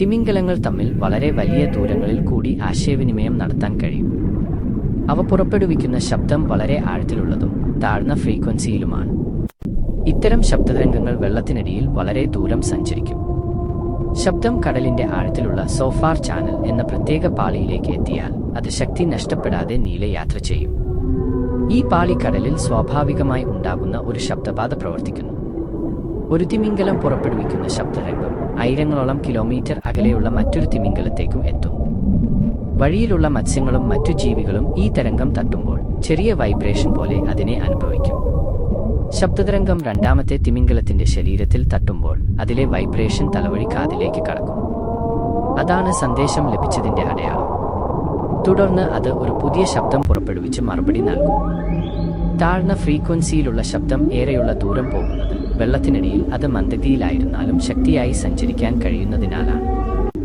തിമിംഗലങ്ങൾ തമ്മിൽ വളരെ വലിയ ദൂരങ്ങളിൽ കൂടി ആശയവിനിമയം നടത്താൻ കഴിയും. അവ പുറപ്പെടുവിക്കുന്ന ശബ്ദം വളരെ ആഴത്തിലുള്ളതും താഴ്ന്ന ഫ്രീക്വൻസിയിലുമാണ്. ഇത്തരം ശബ്ദതരംഗങ്ങൾ വെള്ളത്തിനടിയിൽ വളരെ ദൂരം സഞ്ചരിക്കും. ശബ്ദം കടലിന്റെ ആഴത്തിലുള്ള സോഫാർ ചാനൽ എന്ന പ്രത്യേക പാളിയിലേക്ക് എത്തിയാൽ അത് ശക്തി നഷ്ടപ്പെടാതെ നീലെ യാത്ര ചെയ്യും. ഈ പാളി കടലിൽ സ്വാഭാവികമായി ഉണ്ടാകുന്ന ഒരു ശബ്ദബാധ പ്രവർത്തിക്കുന്നു. ഒരു തിമിംഗലം പുറപ്പെടുവിക്കുന്ന ശബ്ദരംഗം ആയിരങ്ങളോളം കിലോമീറ്റർ അകലെയുള്ള മറ്റൊരു തിമിംഗലത്തേക്കും എത്തും. വഴിയിലുള്ള മത്സ്യങ്ങളും മറ്റു ജീവികളും ഈ തരംഗം തട്ടുമ്പോൾ ചെറിയ വൈബ്രേഷൻ പോലെ അതിനെ അനുഭവിക്കും. ശബ്ദതരംഗം രണ്ടാമത്തെ തിമിംഗലത്തിന്റെ ശരീരത്തിൽ തട്ടുമ്പോൾ അതിലെ വൈബ്രേഷൻ തലവഴി കാതിലേക്ക് കടക്കും. അതാണ് സന്ദേശം ലഭിച്ചതിന്റെ അടയാളം. തുടർന്ന് അത് ഒരു പുതിയ ശബ്ദം പുറപ്പെടുവിച്ച് മറുപടി നൽകും. താഴ്ന്ന ഫ്രീക്വൻസിയിലുള്ള ശബ്ദം ഏറെയുള്ള ദൂരം പോകുന്നത് വെള്ളത്തിനടിയിൽ അത് മന്ദഗതിയിലായിരുന്നാലും ശക്തിയായി സഞ്ചരിക്കാൻ കഴിയുന്നതിനാലാണ്.